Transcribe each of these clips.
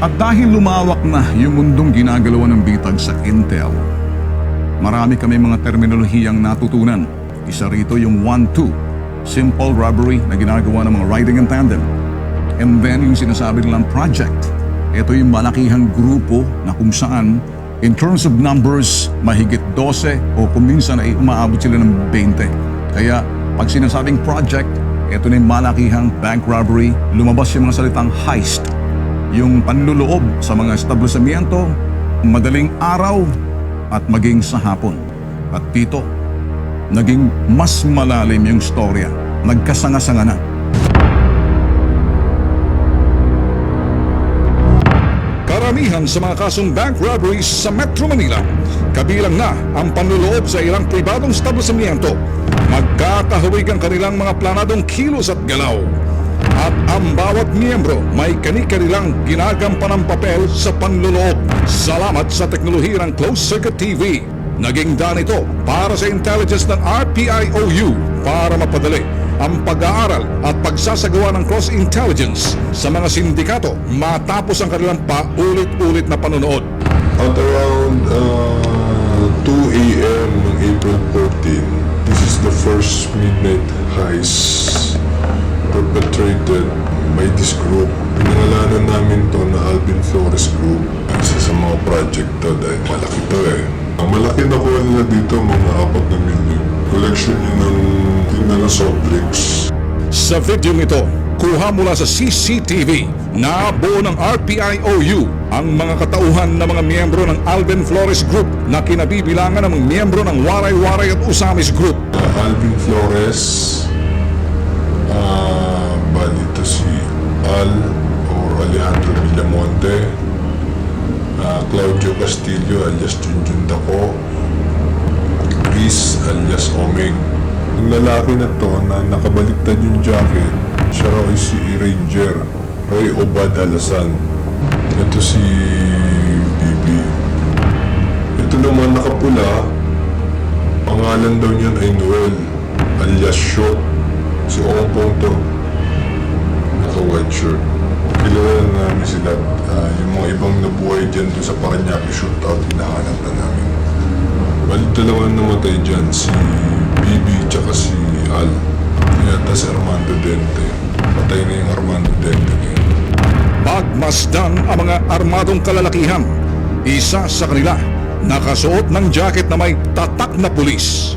At dahil lumawak na yung mundong ginagalawan ng bitag sa Intel, marami kami mga terminolohiyang natutunan. Isa rito yung 1-2, simple robbery na ginagawa ng mga riding in tandem. And then yung sinasabi nilang project, ito yung malakihang grupo na kung saan in terms of numbers, mahigit 12 o kung minsan ay umaabot sila ng 20. Kaya pag sinasabing project, ito na yung malakihang bank robbery, lumabas yung mga salitang heist yung panluloob sa mga establishmento, madaling araw at maging sa hapon. At dito, naging mas malalim yung storya. Nagkasanga-sanga na. Karamihan sa mga kasong bank robberies sa Metro Manila, kabilang na ang panluloob sa ilang pribadong establishmento, magkakahawig ang kanilang mga planadong kilos at galaw. At ang bawat miyembro may kani-kanilang ginagampan ng papel sa panluloob. Salamat sa teknolohiya ng Closed Circuit TV. Naging daan ito para sa intelligence ng RPIOU para mapadali ang pag-aaral at pagsasagawa ng cross-intelligence sa mga sindikato matapos ang kanilang paulit-ulit na panonood. At around uh, 2 a.m. ng April 14, this is the first midnight heist perpetrated by this group. Pinangalanan namin to na Alvin Flores Group. Isa sa mga project to dahil malaki to eh. Ang malaki na kuha nila dito, mga 4 na milyon. Collection yun ng tinala soft drinks. Sa video ito, kuha mula sa CCTV na buo ng RPIOU ang mga katauhan ng mga miyembro ng Alvin Flores Group na kinabibilangan ng mga miyembro ng Waray Waray at Usamis Group. Uh, Alvin Flores, Al or Alejandro Villamonte, ah, Claudio Castillo alias Junjun Dako, Chris alias Omeng. Yung lalaki na to na nakabaliktad yung jacket, siya raw ay si Ranger, Ray Obad Alasan. Ito si Bibi. Ito naman nakapula, Pangalan daw niyan ay Noel, alias Shot. Si Ongpong to. Naka-white shirt. Kilala na namin sila. Ah, yung mga ibang nabuhay dyan doon sa Paranaque shootout, hinahanap na namin. Bali dalawa namatay dyan, si Bibi tsaka si Al. Yata si Armando Dente. Patay na yung Armando Dente ngayon. Pagmasdan ang mga armadong kalalakihan. Isa sa kanila, nakasuot ng jacket na may tatak na pulis.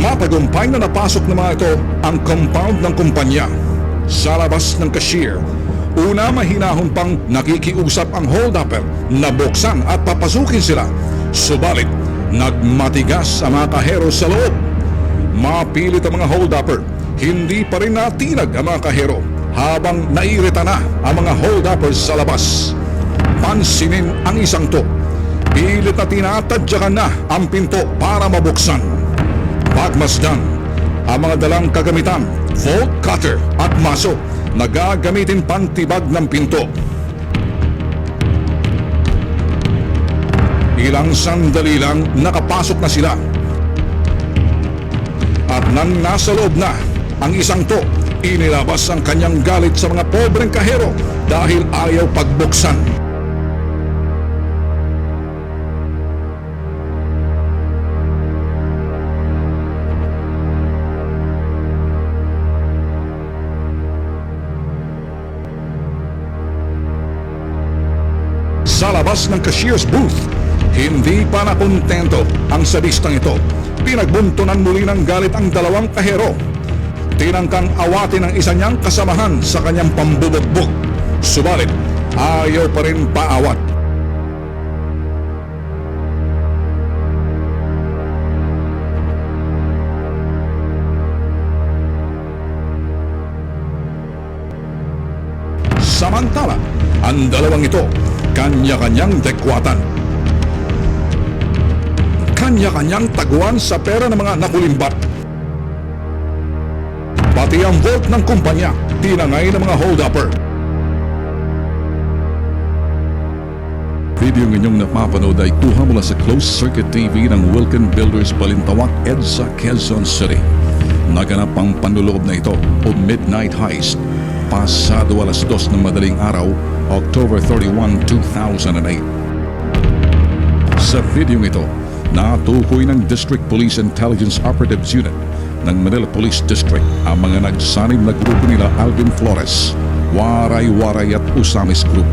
Matagumpay na napasok ng mga ito ang compound ng kumpanya. Sa labas ng cashier, una mahinahon pang nakikiusap ang hold-upper na buksan at papasukin sila. Subalit, nagmatigas ang mga kahero sa loob. Mapilit ang mga hold-upper, hindi pa rin natinag ang mga kahero habang nairita na ang mga hold-uppers sa labas. Pansinin ang isang to. Pilit na tinatadyakan na ang pinto para mabuksan. Pagmasdan, ang mga dalang kagamitan, volt cutter at maso na gagamitin pantibag ng pinto. Ilang sandali lang nakapasok na sila. At nang nasa loob na, ang isang to, inilabas ang kanyang galit sa mga pobreng kahero dahil ayaw pagbuksan. Labas ng cashier's booth, hindi pa nakontento ang sadistang ito. Pinagbuntunan muli ng galit ang dalawang kahero. Tinangkang awatin ang isa niyang kasamahan sa kanyang pambubugbog. Subalit, ayaw pa rin paawat. Samantala, ang dalawang ito, kanya-kanyang dekwatan. Kanya-kanyang taguan sa pera ng mga nakulimbat. Pati ang vault ng kumpanya, tinangay ng mga hold-upper. Video ng inyong napapanood ay kuha mula sa closed circuit TV ng Wilkin Builders Balintawak, EDSA, Quezon City. Naganap ang panluloob na ito o midnight heist pasado alas dos ng madaling araw, October 31, 2008. Sa videong ito, natukoy ng District Police Intelligence Operatives Unit ng Manila Police District ang mga nagsanib na grupo nila Alvin Flores, Waray Waray at Usamis Group.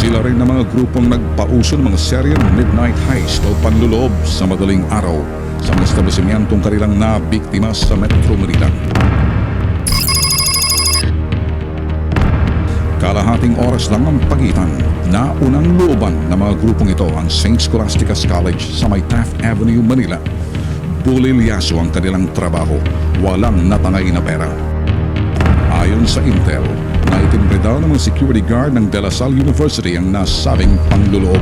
Sila rin ang mga grupong nagpauso ng mga seryeng midnight heist o panluloob sa madaling araw sa mga establishmentong kanilang nabiktima sa Metro Manila. Kalahating oras lang ang pagitan na unang looban ng mga grupong ito ang St. Scholastica's College sa may Taft Avenue, Manila. Bulilyaso ang kanilang trabaho, walang natangay na pera. Ayon sa Intel, naitinre daw ng mga security guard ng De La Salle University ang nasabing panluloob.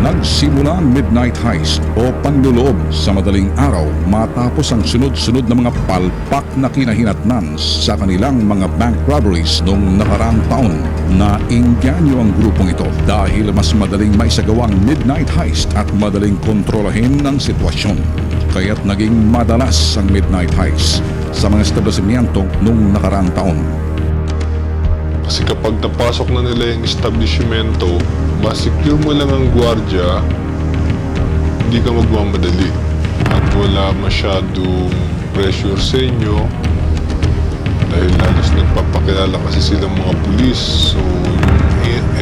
Nagsimula ang midnight heist o panluloob sa madaling araw matapos ang sunod-sunod na mga palpak na kinahinatnan sa kanilang mga bank robberies noong nakaraang taon. Naingganyo ang grupong ito dahil mas madaling maisagawa ang midnight heist at madaling kontrolahin ng sitwasyon. Kaya't naging madalas ang midnight heist sa mga establishmento noong nakaraang taon. Kasi kapag napasok na nila yung establishmento, masecure mo lang ang gwardiya, hindi ka magmamadali. At wala masyadong pressure sa inyo dahil halos nagpapakilala kasi silang mga pulis. So,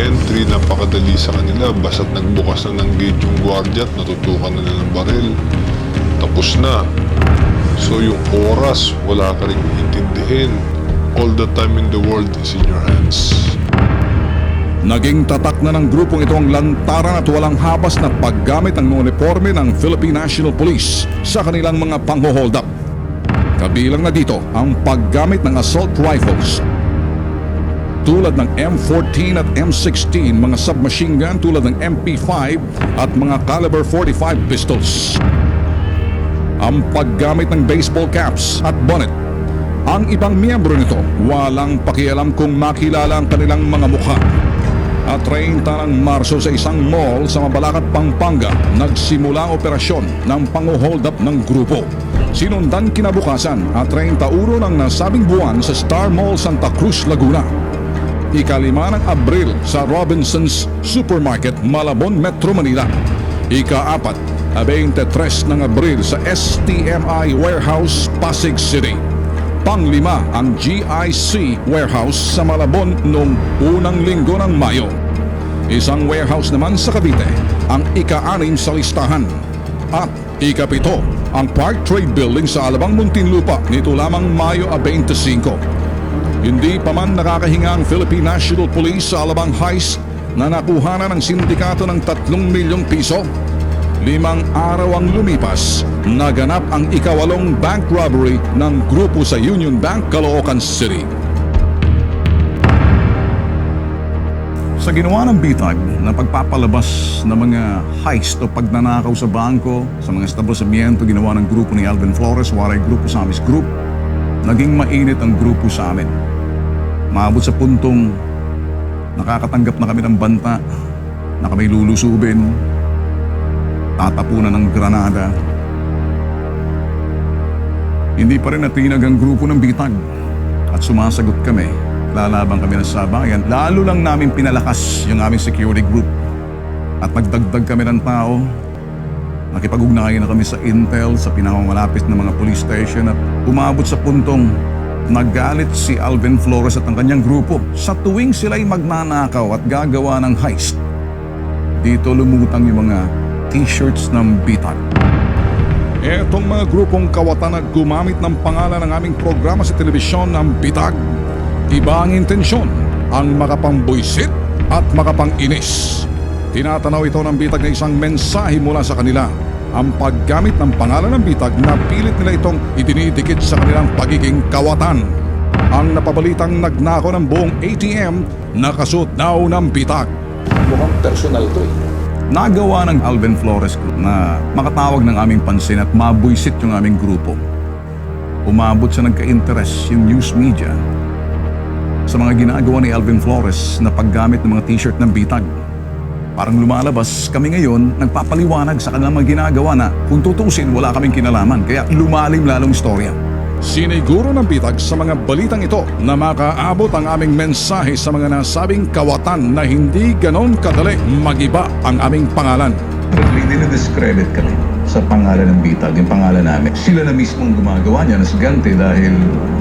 entry napakadali sa kanila. Basta't nagbukas na ng gate yung gwardiya at natutukan na nila ng baril. Tapos na. So, yung oras, wala ka rin intindihin. All the time in the world is in your hands. Naging tatak na ng grupong ito ang lantaran at walang habas na paggamit ng uniforme ng Philippine National Police sa kanilang mga pangho-hold up. Kabilang na dito ang paggamit ng assault rifles tulad ng M14 at M16, mga submachine gun tulad ng MP5 at mga caliber 45 pistols. Ang paggamit ng baseball caps at bonnet ang ibang miyembro nito walang pakialam kung makilala ang kanilang mga mukha. At 30 ng Marso sa isang mall sa Mabalacat, Pampanga, nagsimula ang operasyon ng pang-hold up ng grupo. Sinundan kinabukasan at 30 uro ng nasabing buwan sa Star Mall Santa Cruz, Laguna. Ikalima ng Abril sa Robinson's Supermarket, Malabon, Metro Manila. Ika-apat, 23 ng Abril sa STMI Warehouse, Pasig City. Panglima ang GIC warehouse sa Malabon noong unang linggo ng Mayo. Isang warehouse naman sa Cavite ang ika-anim sa listahan. At ikapito ang Park Trade Building sa Alabang Muntinlupa nito lamang Mayo a 25. Hindi pa man nakakahinga ang Philippine National Police sa Alabang Heist na nakuha na ng sindikato ng 3 milyong piso Limang araw ang lumipas, naganap ang ikawalong bank robbery ng grupo sa Union Bank, Caloocan City. Sa ginawa ng bitag na pagpapalabas ng mga heist o pagnanakaw sa bangko sa mga establishmento ginawa ng grupo ni Alvin Flores, Waray Grupo Samis Group, naging mainit ang grupo sa amin. Maabot sa puntong nakakatanggap na kami ng banta na kami lulusubin tatapunan ng granada. Hindi pa rin natinag ang grupo ng bitag at sumasagot kami. Lalaban kami ng sabayan. Lalo lang namin pinalakas yung aming security group. At nagdagdag kami ng tao. Nakipag-ugnayan na kami sa intel sa pinakamalapit na mga police station at umabot sa puntong nagalit si Alvin Flores at ang kanyang grupo sa tuwing sila'y magnanakaw at gagawa ng heist. Dito lumutang yung mga t-shirts ng bitag. Etong mga grupong kawatan na gumamit ng pangalan ng aming programa sa telebisyon ng bitag. Iba ang intensyon, ang makapambuisit at makapanginis. Tinatanaw ito ng bitag na isang mensahe mula sa kanila. Ang paggamit ng pangalan ng bitag na pilit nila itong idinidikit sa kanilang pagiging kawatan. Ang napabalitang nagnako ng buong ATM nakasuot daw ng bitag. Mukhang personal to eh. Nagawa ng Alvin Flores Group na makatawag ng aming pansin at mabuisit yung aming grupo. Umabot sa nagka-interest yung news media sa mga ginagawa ni Alvin Flores na paggamit ng mga t-shirt ng bitag. Parang lumalabas kami ngayon nagpapaliwanag sa kanilang mga ginagawa na kung tutusin wala kaming kinalaman kaya lumalim lalong istorya. Siniguro ng bitag sa mga balitang ito na makaabot ang aming mensahe sa mga nasabing kawatan na hindi ganon kadali magiba ang aming pangalan. Totally dinidiscredit kami sa pangalan ng Bitag, yung pangalan namin. Sila na mismong gumagawa niya na sigante dahil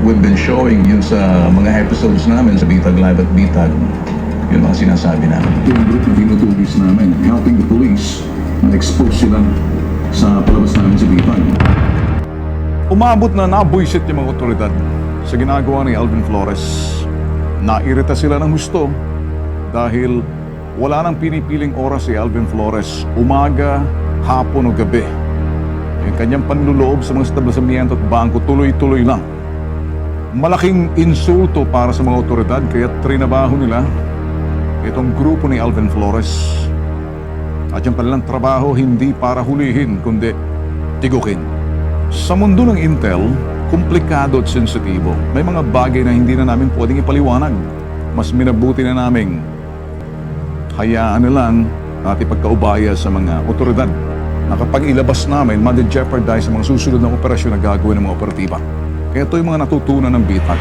we've been showing yun sa mga episodes namin sa Bitag Live at Bitag. Yun ang sinasabi namin. yung group na dinutugis namin, helping the police na expose sila sa. Umabot na nabuisit yung mga otoridad sa ginagawa ni Alvin Flores. Nairita sila ng gusto dahil wala nang pinipiling oras si Alvin Flores, umaga, hapon o gabi. Yung kanyang panluloob sa mga establishmento at bangko tuloy-tuloy lang. Malaking insulto para sa mga otoridad kaya trinabaho nila itong grupo ni Alvin Flores. At yung kanilang trabaho hindi para hulihin kundi tigukin. Sa mundo ng Intel, komplikado at sensitibo. May mga bagay na hindi na namin pwedeng ipaliwanag. Mas minabuti na naming hayaan na lang at ipagkaubaya sa mga otoridad na kapag ilabas namin, madi-jeopardize ang mga susunod na operasyon na gagawin ng mga operatiba. Kaya ito yung mga natutunan ng bitag.